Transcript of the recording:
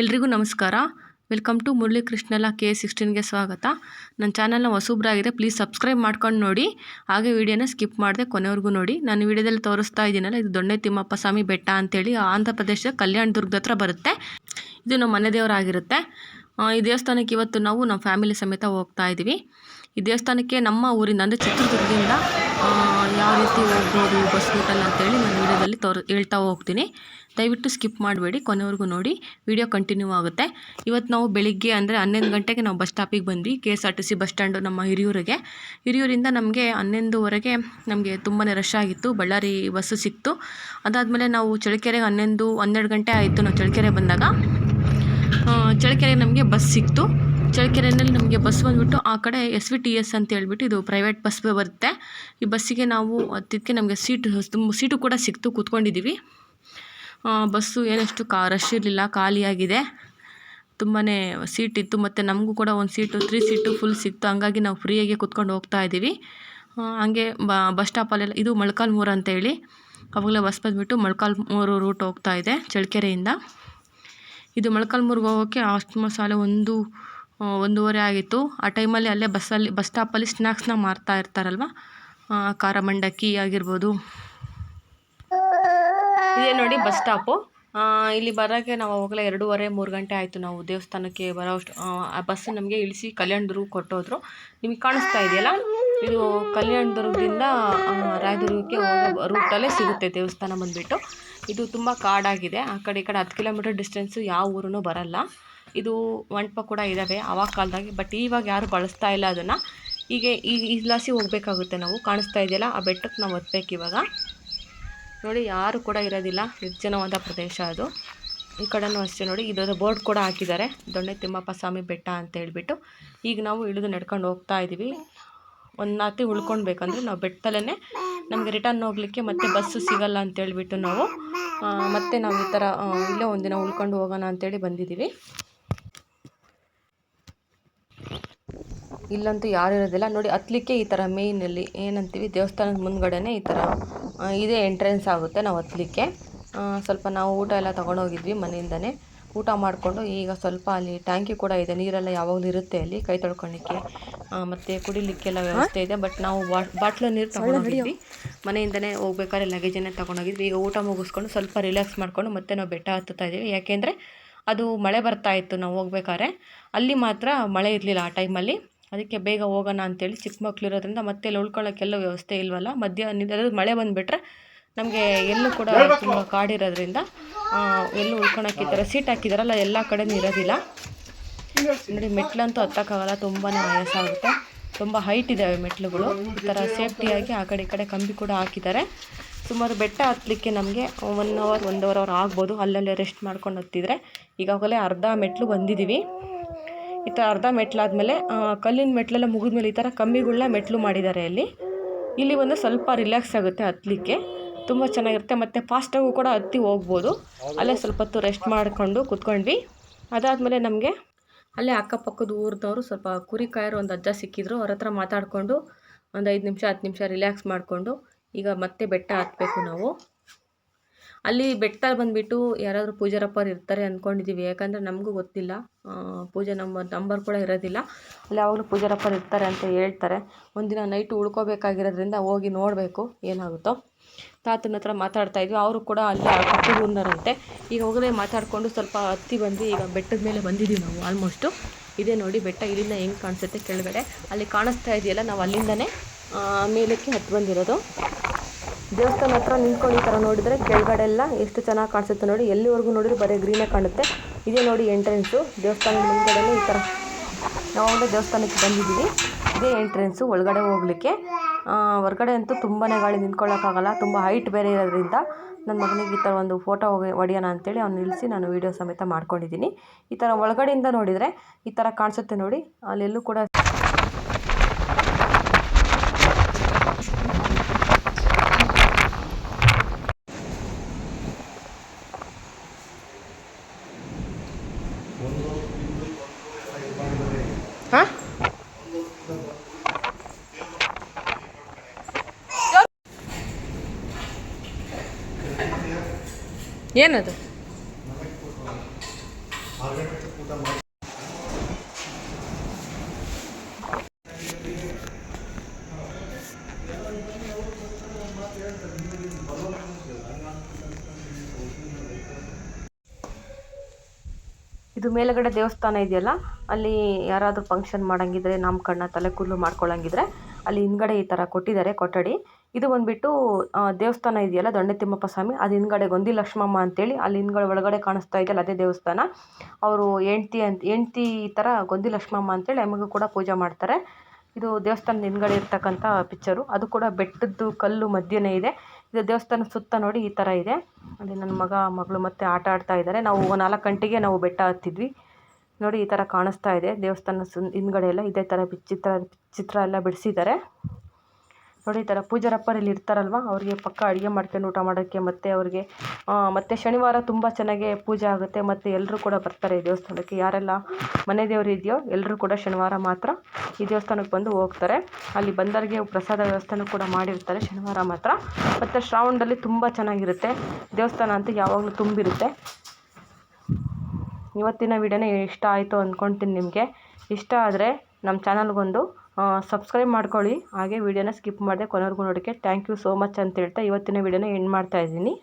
ಎಲ್ರಿಗೂ ನಮಸ್ಕಾರ. Welcome to Murali ಕೃಷ್ಣಲ ಕೆ ಸಿಕ್ಸ್ಟೀನ್ಗೆ ಸ್ವಾಗತ. ನನ್ನ ಚಾನಲ್ನ ಹೊಸಬ್ರಾಗಿದೆ ಪ್ಲೀಸ್ ಸಬ್ಸ್ಕ್ರೈಬ್ ಮಾಡ್ಕೊಂಡು ನೋಡಿ. ಹಾಗೆ ವಿಡಿಯೋನ ಸ್ಕಿಪ್ ಮಾಡಿದೆ ಕೊನೆವರೆಗೂ ನೋಡಿ. ನಾನು ವಿಡಿಯೋದಲ್ಲಿ ತೋರಿಸ್ತಾ ಇದ್ದೀನಲ್ಲ, ಇದು ದೊಣ್ಣೆ ತಿಮ್ಮಪ್ಪ ಸ್ವಾಮಿ ಬೆಟ್ಟ ಅಂತೇಳಿ ಆಂಧ್ರ ಪ್ರದೇಶದ ಕಲ್ಯಾಣ ದುರ್ಗದ ಹತ್ರ ಬರುತ್ತೆ. ಇದು ನಮ್ಮ ಮನೆ ದೇವರಾಗಿರುತ್ತೆ. ಈ ದೇವಸ್ಥಾನಕ್ಕೆ ಇವತ್ತು ನಾವು ನಮ್ಮ ಫ್ಯಾಮಿಲಿ ಸಮೇತ ಹೋಗ್ತಾ ಇದ್ದೀವಿ ಈ ದೇವಸ್ಥಾನಕ್ಕೆ ನಮ್ಮ ಊರಿಂದ ಅಂದರೆ ಚಿತ್ರದುರ್ಗದಿಂದ ಯಾವ ರೀತಿ ಹೋಗ್ಬೋದು ಬಸ್ ರೂಟಲ್ಲಿ ಅಂತೇಳಿ ನಾನು ವಿಡಿಯೋದಲ್ಲಿ ತೋರ್, ಹೇಳ್ತಾ ಹೋಗ್ತೀನಿ. ದಯವಿಟ್ಟು ಸ್ಕಿಪ್ ಮಾಡಬೇಡಿ, ಕೊನೆವರೆಗೂ ನೋಡಿ ವಿಡಿಯೋ ಕಂಟಿನ್ಯೂ ಆಗುತ್ತೆ. ಇವತ್ತು ನಾವು ಬೆಳಿಗ್ಗೆ ಅಂದರೆ ಹನ್ನೊಂದು ಗಂಟೆಗೆ ನಾವು ಬಸ್ ಸ್ಟಾಪಿಗೆ ಬಂದ್ವಿ K S R T C bus stand ನಮ್ಮ ಹಿರಿಯೂರಿಗೆ. ಹಿರಿಯೂರಿಂದ ನಮಗೆ ಹನ್ನೊಂದುವರೆಗೆ ನಮಗೆ ತುಂಬಾ ರಶ್ ಆಗಿತ್ತು, ಬಳ್ಳಾರಿ ಬಸ್ಸು ಸಿಕ್ತು. ಅದಾದಮೇಲೆ ನಾವು ಚಳ್ಳಕೆರೆಗೆ ಹನ್ನೊಂದು, ಹನ್ನೆರಡು ಗಂಟೆ ಆಯಿತು ನಾವು ಚಳಿಕೆರೆ ಬಂದಾಗ. ಚಳಿಕೆರೆಗೆ ನಮಗೆ ಬಸ್ ಸಿಕ್ತು. ಚಳ್ಳಕೆರೆಯಲ್ಲಿ ನಮಗೆ ಬಸ್ ಬಂದುಬಿಟ್ಟು ಆ ಕಡೆ ಎಸ್ ವಿ ಟಿ ಎಸ್ ಅಂತ ಹೇಳ್ಬಿಟ್ಟು ಇದು ಪ್ರೈವೇಟ್ ಬಸ್ ಬರುತ್ತೆ. ಈ ಬಸ್ಸಿಗೆ ನಾವು ಹತ್ತಿದ್ದಕ್ಕೆ ನಮಗೆ ಸೀಟು ತುಂಬ ಸೀಟು ಕೂಡ ಸಿಕ್ತು ಕೂತ್ಕೊಂಡಿದ್ದೀವಿ ಬಸ್ಸು ಏನಷ್ಟು ಕಾ ರಶ್ ಇರಲಿಲ್ಲ ಖಾಲಿಯಾಗಿದೆ ತುಂಬಾ ಸೀಟ್ ಇತ್ತು ಮತ್ತು ನಮಗೂ ಕೂಡ ಒಂದು ಸೀಟು ತ್ರೀ ಸೀಟು ಫುಲ್ ಸಿಕ್ತು. ಹಂಗಾಗಿ ನಾವು ಫ್ರೀಯಾಗಿ ಕೂತ್ಕೊಂಡು ಹೋಗ್ತಾ ಇದ್ದೀವಿ ಹಾಗೆ ಬಸ್ ಸ್ಟಾಪಲ್ಲೆಲ್ಲ ಇದು ಮೊಳಕಾಲ್ಮೂರು ಅಂತೇಳಿ ಅವಾಗಲೇ ಬಸ್ ಬಂದುಬಿಟ್ಟು ಮೊಳಕಾಲ್ಮೂರು ರೂಟ್ ಹೋಗ್ತಾ ಇದೆ ಚಳ್ಳಕೆರೆಯಿಂದ ಇದು ಮೊಳಕಾಲ್ಮೂರ್ಗೆ ಹೋಗೋಕ್ಕೆ ಅಷ್ಟು ಮಸಾಲೆ ಒಂದು ಒಂದೂವರೆ ಆಗಿತ್ತು. ಆ ಟೈಮಲ್ಲಿ ಅಲ್ಲೇ ಬಸ್ಸಲ್ಲಿ, ಬಸ್ ಸ್ಟಾಪಲ್ಲಿ ಸ್ನ್ಯಾಕ್ಸ್ನ ಮಾರ್ತಾ ಇರ್ತಾರಲ್ವ? ಖಾರ ಮಂಡಕ್ಕಿ ಆಗಿರ್ಬೋದು. ಇದೇ ನೋಡಿ ಬಸ್ ಸ್ಟಾಪು. ಇಲ್ಲಿ ಬರೋಕ್ಕೆ ನಾವು ಅವಾಗಲೇ ಎರಡೂವರೆ, ಮೂರು ಗಂಟೆ ಆಯಿತು ನಾವು ದೇವಸ್ಥಾನಕ್ಕೆ ಬರೋ ಅಷ್ಟು, ಆ ಬಸ್ ನಮಗೆ ಇಳಿಸಿ ಕಲ್ಯಾಣದುರ್ಗ ಕೊಟ್ಟೋದ್ರು. ನಿಮಗೆ ಕಾಣಿಸ್ತಾ ಇದೆಯಲ್ಲ? ಇದು ಕಲ್ಯಾಣದುರ್ಗದಿಂದ ದುರ್ಗದಿಂದ ರಾಯದುರ್ಗಕ್ಕೆ ರೂಟಲ್ಲೇ ಸಿಗುತ್ತೆ ದೇವಸ್ಥಾನ ಬಂದುಬಿಟ್ಟು. ಇದು ತುಂಬ ಕಾಡಾಗಿದೆ. ಆ ಕಡೆ, ಈ ಕಡೆ ಹತ್ತು ಕಿಲೋಮೀಟರ್ ಡಿಸ್ಟೆನ್ಸು ಯಾವ ಊರೂ ಬರಲ್ಲ. ಇದು ಮಂಟಪ ಕೂಡ ಇದ್ದಾವೆ ಆವಾಗ ಕಾಲದಾಗೆ ಬಟ್ ಇವಾಗ ಯಾರು ಬಳಸ್ತಾ ಇಲ್ಲ ಅದನ್ನು. ಹೀಗೆ ಈ ಇಲ್ಲಾಸಿ ಹೋಗಬೇಕಾಗುತ್ತೆ ನಾವು. ಕಾಣಿಸ್ತಾ ಇದೆಯಲ್ಲ, ಆ ಬೆಟ್ಟಕ್ಕೆ ನಾವು ಹತ್ಬೇಕು ಇವಾಗ. ನೋಡಿ, ಯಾರು ಕೂಡ ಇರೋದಿಲ್ಲ. ನಿರ್ಜನವಾದ ಪ್ರದೇಶ ಅದು. ಈ ಕಡೆನೂ ಅಷ್ಟೇ ನೋಡಿ ಇದರ ಬೋರ್ಡ್ ಕೂಡ ಹಾಕಿದ್ದಾರೆ. ದೊಣ್ಣೆ ತಿಮ್ಮಪ್ಪ ಸ್ವಾಮಿ ಬೆಟ್ಟ ಅಂತ ಹೇಳಿಬಿಟ್ಟು. ಈಗ ನಾವು ಇಳಿದು ನಡ್ಕೊಂಡು ಹೋಗ್ತಾ ಇದ್ದೀವಿ ಒಂದು ನಾತಿ ಉಳ್ಕೊಳ್ಬೇಕಂದ್ರೆ ನಾವು ಬೆಟ್ಟದಲ್ಲೇ ನಮಗೆ ರಿಟರ್ನ್ ಹೋಗಲಿಕ್ಕೆ ಮತ್ತೆ ಬಸ್ಸು ಸಿಗಲ್ಲ ಅಂತ ಹೇಳ್ಬಿಟ್ಟು ನಾವು ಮತ್ತೆ ನಾವು ಈ ಥರ ಇಲ್ಲೇ ಒಂದಿನ ಉಳ್ಕೊಂಡು ಹೋಗೋಣ ಅಂತೇಳಿ ಬಂದಿದ್ದೀವಿ. ಇಲ್ಲಂತೂ ಯಾರು ಇರೋದಿಲ್ಲ. ನೋಡಿ ಹತ್ತಲಿಕ್ಕೆ ಈ ಥರ ಮೇಯ್ನಲ್ಲಿ ಏನಂತೀವಿ ದೇವಸ್ಥಾನದ ಮುಂದ್ಗಡೆನೇ ಈ ಥರ ಇದೇ ಎಂಟ್ರೆನ್ಸ್ ಆಗುತ್ತೆ ನಾವು ಹತ್ತಲಿಕ್ಕೆ ಸ್ವಲ್ಪ ನಾವು ಊಟ ಎಲ್ಲ ತೊಗೊಂಡೋಗಿದ್ವಿ ಮನೆಯಿಂದನೇ. ಊಟ ಮಾಡಿಕೊಂಡು ಈಗ ಸ್ವಲ್ಪ ಅಲ್ಲಿ ಟ್ಯಾಂಕಿ ಕೂಡ ಇದೆ. ನೀರೆಲ್ಲ ಯಾವಾಗಲೂ ಇರುತ್ತೆ ಅಲ್ಲಿ ಕೈ ತೊಳ್ಕೊಳ್ಳಿಕ್ಕೆ ಮತ್ತು ಕುಡಿಲಿಕ್ಕೆಲ್ಲ ವ್ಯವಸ್ಥೆ ಇದೆ. ಬಟ್ ನಾವು ಬಾಟ್ಲು ನೀರು ತೊಗೊಂಡೋಗಿದ್ವಿ. ಮನೆಯಿಂದನೇ ಹೋಗ್ಬೇಕಾದ್ರೆ ಲಗೇಜನ್ನೇ ತೊಗೊಂಡೋಗಿದ್ವಿ. ಈಗ ಊಟ ಮುಗಿಸ್ಕೊಂಡು ಸ್ವಲ್ಪ ರಿಲ್ಯಾಕ್ಸ್ ಮಾಡಿಕೊಂಡು ಮತ್ತೆ ನಾವು ಬೆಟ್ಟ ಹತ್ತುತ್ತಾ ಇದ್ದೀವಿ. ಯಾಕೆಂದರೆ ಅದು ಮಳೆ ಬರ್ತಾ ಇತ್ತು ನಾವು ಹೋಗ್ಬೇಕಾದ್ರೆ. ಅಲ್ಲಿ ಮಾತ್ರ ಮಳೆ ಇರಲಿಲ್ಲ ಆ ಟೈಮಲ್ಲಿ ಅದಕ್ಕೆ ಬೇಗ ಹೋಗೋಣ ಅಂತೇಳಿ ಚಿಕ್ಕ ಮಕ್ಳು ಇರೋದ್ರಿಂದ ಮತ್ತೆ ಇಲ್ಲಿ ಉಳ್ಕೊಳ್ಳೋಕ್ಕೆಲ್ಲ ವ್ಯವಸ್ಥೆ ಇಲ್ವಲ್ಲ? ಮಧ್ಯ ಮಳೆ ಬಂದುಬಿಟ್ರೆ ನಮಗೆ ಎಲ್ಲೂ ಕೂಡ ತುಂಬ ಕಾಡಿರೋದ್ರಿಂದ ಎಲ್ಲೂ ಉಳ್ಕೊಳಕ್ಕೆ ಈ ಥರ ಸೀಟ್ ಹಾಕಿದಾರಲ್ಲ ಎಲ್ಲ ಕಡೆನೂ ಇರೋದಿಲ್ಲ. ನೋಡಿ ಮೆಟ್ಲಂತೂ ಹತ್ತಕ್ಕಾಗಲ್ಲ ತುಂಬಾ ಆಯಾಸ ಆಗುತ್ತೆ ತುಂಬ ಹೈಟ್ ಇದ್ದಾವೆ ಮೆಟ್ಲುಗಳು. ಈ ಥರ ಸೇಫ್ಟಿಯಾಗಿ ಆ ಕಡೆ ಈ ಕಡೆ ಕಂಬಿ ಕೂಡ ಹಾಕಿದ್ದಾರೆ. ಸುಮಾರು ಬೆಟ್ಟ ಹತ್ತಲಿಕ್ಕೆ ನಮಗೆ ಒನ್ ಅವರ್ ಒಂದೂವರೆ ಅವರ್ ಆಗ್ಬೋದು. ಅಲ್ಲಲ್ಲೇ ರೆಸ್ಟ್ ಮಾಡ್ಕೊಂಡು ಹತ್ತಿದ್ರೆ. ಈಗಾಗಲೇ ಅರ್ಧ ಮೆಟ್ಲು ಬಂದಿದ್ದೀವಿ ಈ ಥರ ಅರ್ಧ ಮೆಟ್ಲಾದಮೇಲೆ ಕಲ್ಲಿನ ಮೆಟ್ಲೆಲ್ಲ ಮುಗಿದ್ಮೇಲೆ ಈ ಥರ ಕಮ್ಮಿಗಳನ್ನ ಮೆಟ್ಲು ಮಾಡಿದ್ದಾರೆ ಅಲ್ಲಿ. ಇಲ್ಲಿ ಒಂದು ಸ್ವಲ್ಪ ರಿಲ್ಯಾಕ್ಸ್ ಆಗುತ್ತೆ ಹತ್ತಲಿಕ್ಕೆ ತುಂಬ ಚೆನ್ನಾಗಿರುತ್ತೆ. ಮತ್ತು ಫಾಸ್ಟಾಗೂ ಕೂಡ ಹತ್ತಿ ಹೋಗ್ಬೋದು. ಅಲ್ಲೇ ಸ್ವಲ್ಪ ಹೊತ್ತು ರೆಸ್ಟ್ ಮಾಡಿಕೊಂಡು ಕುತ್ಕೊಂಡ್ವಿ. ಅದಾದಮೇಲೆ ನಮಗೆ ಅಲ್ಲೇ ಅಕ್ಕಪಕ್ಕದ ಊರದವರು ಸ್ವಲ್ಪ ಕುರಿ ಕಾಯರು ಒಂದು ಅಜ್ಜ ಸಿಕ್ಕಿದ್ರು. ಅವ್ರ ಹತ್ರ ಮಾತಾಡಿಕೊಂಡು ಒಂದು ಐದು ನಿಮಿಷ, ಹತ್ತು ನಿಮಿಷ ರಿಲ್ಯಾಕ್ಸ್ ಮಾಡಿಕೊಂಡು ಈಗ ಮತ್ತೆ ಬೆಟ್ಟ ಹತ್ತಬೇಕು ನಾವು. ಅಲ್ಲಿ ಬೆಟ್ಟದಲ್ಲಿ ಬಂದುಬಿಟ್ಟು ಯಾರಾದರೂ ಪೂಜಾರಪ್ಪರು ಇರ್ತಾರೆ ಅಂದ್ಕೊಂಡಿದ್ದೀವಿ ಯಾಕಂದರೆ ನಮಗೂ ಗೊತ್ತಿಲ್ಲ. ಪೂಜೆ ನಂಬರ್ ನಂಬರ್ ಕೂಡ ಇರೋದಿಲ್ಲ. ಅಲ್ಲಿ ಯಾವಾಗಲೂ ಪೂಜಾರಪ್ಪರು ಇರ್ತಾರೆ ಅಂತ ಹೇಳ್ತಾರೆ. ಒಂದಿನ ನೈಟು ಉಳ್ಕೋಬೇಕಾಗಿರೋದ್ರಿಂದ ಹೋಗಿ ನೋಡಬೇಕು ಏನಾಗುತ್ತೋ. ತಾತನ ಹತ್ರ ಮಾತಾಡ್ತಾ ಇದ್ವಿ. ಅವರು ಕೂಡ ಅಲ್ಲಿ ಊರಿನವರಂತೆ ಈಗ ಹೋಗಲೇ ಮಾತಾಡಿಕೊಂಡು ಸ್ವಲ್ಪ ಹತ್ತಿ ಬಂದು ಈಗ ಬೆಟ್ಟದ ಮೇಲೆ ಬಂದಿದ್ದೀವಿ ನಾವು ಆಲ್ಮೋಸ್ಟು ಇದೇ ನೋಡಿ ಬೆಟ್ಟ ಇಲ್ಲಿಂದ ಹೆಂಗೆ ಕಾಣಿಸುತ್ತೆ ಕೆಳಗಡೆ. ಅಲ್ಲಿ ಕಾಣಿಸ್ತಾ ಇದೆಯಲ್ಲ, ನಾವು ಅಲ್ಲಿಂದನೇ ಮೇಲಕ್ಕೆ ಹತ್ತಿ ಬಂದಿರೋದು. ದೇವಸ್ಥಾನ ಹತ್ರ ನಿಂತ್ಕೊಂಡು ಈ ಥರ ನೋಡಿದರೆ ಕೆಳಗಡೆ ಎಲ್ಲ ಎಷ್ಟು ಚೆನ್ನಾಗಿ ಕಾಣಿಸುತ್ತೆ ನೋಡಿ. ಎಲ್ಲಿವರೆಗೂ ನೋಡಿದ್ರೆ ಬರೀ ಗ್ರೀನೇ ಕಾಣುತ್ತೆ. ಇದೇ ನೋಡಿ ಎಂಟ್ರೆನ್ಸು ದೇವಸ್ಥಾನದ ಮುಂದ್ಗಡೆನೇ ಈ ಥರ ನಾವು ದೇವಸ್ಥಾನಕ್ಕೆ ಬಂದಿದ್ದೀವಿ. ಇದೇ ಎಂಟ್ರೆನ್ಸು ಒಳಗಡೆ ಹೋಗಲಿಕ್ಕೆ. ಹೊರಗಡೆ ಅಂತೂ ತುಂಬಾ ಗಾಳಿ ನಿಂತ್ಕೊಳ್ಳೋಕ್ಕಾಗಲ್ಲ. ತುಂಬ ಹೈಟ್ ಬೇರೆ ಇರೋದ್ರಿಂದ ನನ್ನ ಮಗನಿಗೆ ಈ ಥರ ಒಂದು ಫೋಟೋ ಹೊಡಿಯೋಣ ಅಂತೇಳಿ ಅವ್ನು ನಿಲ್ಲಿಸಿ ನಾನು ವೀಡಿಯೋ ಸಮೇತ ಮಾಡ್ಕೊಂಡಿದ್ದೀನಿ. ಈ ಥರ ಒಳಗಡೆಯಿಂದ ನೋಡಿದರೆ ಈ ಥರ ಕಾಣಿಸುತ್ತೆ ನೋಡಿ. ಅಲ್ಲೆಲ್ಲೂ ಕೂಡ ಏನದು? ಇದು ಮೇಲುಗಡೆ ದೇವಸ್ಥಾನ ಇದೆಯಲ್ಲ? ಅಲ್ಲಿ ಯಾರಾದರೂ ಫಂಕ್ಷನ್ ಮಾಡಂಗಿದ್ರೆ ನಾಮಕರಣ ತಲೆ ಕೂದಲು ಮಾಡ್ಕೊಳ್ಳಂಗಿದ್ರೆ ಅಲ್ಲಿ ಹಿಂದ್ಗಡೆ ಈ ಥರ ಕೊಟ್ಟಿದ್ದಾರೆ ಕೊಠಡಿ. ಇದು ಬಂದುಬಿಟ್ಟು ದೇವಸ್ಥಾನ ಇದೆಯಲ್ಲ ದೊಣ್ಣೆ ತಿಮ್ಮಪ್ಪ ಸ್ವಾಮಿ, ಅದು ಹಿಂದ್ಗಡೆ ಗೊಂದಿ ಲಕ್ಷ್ಮಮ್ಮ ಅಂತೇಳಿ, ಅಲ್ಲಿ ಹಿಂದ್ಗಡೆ ಒಳಗಡೆ ಕಾಣಿಸ್ತಾ ಇದೆಯಲ್ಲ ಅದೇ ದೇವಸ್ಥಾನ. ಅವರು ಹೆಂಡ್ತಿ ಅಂತ ಹೆಂಡ್ತಿ ಥರ ಗೊಂದಿ ಲಕ್ಷ್ಮಮ್ಮ ಅಂತೇಳಿ ನಮಗೂ ಕೂಡ ಪೂಜೆ ಮಾಡ್ತಾರೆ. ಇದು ದೇವಸ್ಥಾನದ ಹಿಂದ್ಗಡೆ ಇರ್ತಕ್ಕಂಥ ಪಿಕ್ಚರು ಅದು ಕೂಡ ಬೆಟ್ಟದ್ದು ಕಲ್ಲು ಮಧ್ಯನೇ ಇದೆ. ಇದು ದೇವಸ್ಥಾನದ ಸುತ್ತ ನೋಡಿ ಈ ಥರ ಇದೆ. ಅಲ್ಲಿ ನನ್ನ ಮಗ, ಮಗಳು ಮತ್ತೆ ಆಟ ಆಡ್ತಾ ಇದ್ದಾರೆ. ನಾವು ನಾಲ್ಕು ಗಂಟೆಗೆ ನಾವು ಬೆಟ್ಟ ಹತ್ತಿದ್ವಿ. ನೋಡಿ ಈ ಥರ ಕಾಣಿಸ್ತಾ ಇದೆ. ದೇವಸ್ಥಾನ ಹಿಂದ್ಗಡೆ ಎಲ್ಲ ಇದೇ ಥರ ಚಿತ್ರ ಚಿತ್ರ ಎಲ್ಲ ಬಿಡಿಸಿದ್ದಾರೆ. ಥರ ಪೂಜಾರಪ್ಪರು ಇಲ್ಲಿ ಇರ್ತಾರಲ್ವ? ಅವರಿಗೆ ಪಕ್ಕ ಅಡುಗೆ ಮಾಡ್ಕೊಂಡು ಊಟ ಮಾಡೋಕ್ಕೆ ಮತ್ತು ಅವ್ರಿಗೆ ಮತ್ತು ಶನಿವಾರ ತುಂಬ ಚೆನ್ನಾಗಿ ಪೂಜೆ ಆಗುತ್ತೆ. ಮತ್ತು ಎಲ್ಲರೂ ಕೂಡ ಬರ್ತಾರೆ ಈ ದೇವಸ್ಥಾನಕ್ಕೆ. ಯಾರೆಲ್ಲ ಮನೆ ದೇವರು ಇದೆಯೋ ಎಲ್ಲರೂ ಕೂಡ ಶನಿವಾರ ಮಾತ್ರ ಈ ದೇವಸ್ಥಾನಕ್ಕೆ ಬಂದು ಹೋಗ್ತಾರೆ. ಅಲ್ಲಿ ಬಂದವರಿಗೆ ಪ್ರಸಾದ ವ್ಯವಸ್ಥೆನೂ ಕೂಡ ಮಾಡಿರ್ತಾರೆ ಶನಿವಾರ ಮಾತ್ರ. ಮತ್ತು ಶ್ರಾವಣದಲ್ಲಿ ತುಂಬ ಚೆನ್ನಾಗಿರುತ್ತೆ. ದೇವಸ್ಥಾನ ಅಂತ ಯಾವಾಗಲೂ ತುಂಬಿರುತ್ತೆ. ಇವತ್ತಿನ ವಿಡಿಯೋನೇ ಇಷ್ಟ ಆಯಿತು ಅಂದ್ಕೊಳ್ತೀನಿ ನಿಮಗೆ. ಇಷ್ಟ ಆದರೆ ನಮ್ಮ ಚಾನಲ್ಗೊಂದು ಸಬ್ಸ್ಕ್ರೈಬ್ ಮಾಡ್ಕೊಳ್ಳಿ. ಹಾಗೆ ವಿಡಿಯೋನ ಸ್ಕಿಪ್ ಮಾಡದೆ ಕೊನೆವರೆಗೂ ನೋಡೋಕ್ಕೆ ಥ್ಯಾಂಕ್ ಯು ಸೋ ಮಚ್ ಅಂತ ಹೇಳ್ತಾ ಇವತ್ತಿನ ವಿಡಿಯೋನ ಎಂಡ್ ಮಾಡ್ತಾ ಇದ್ದೀನಿ.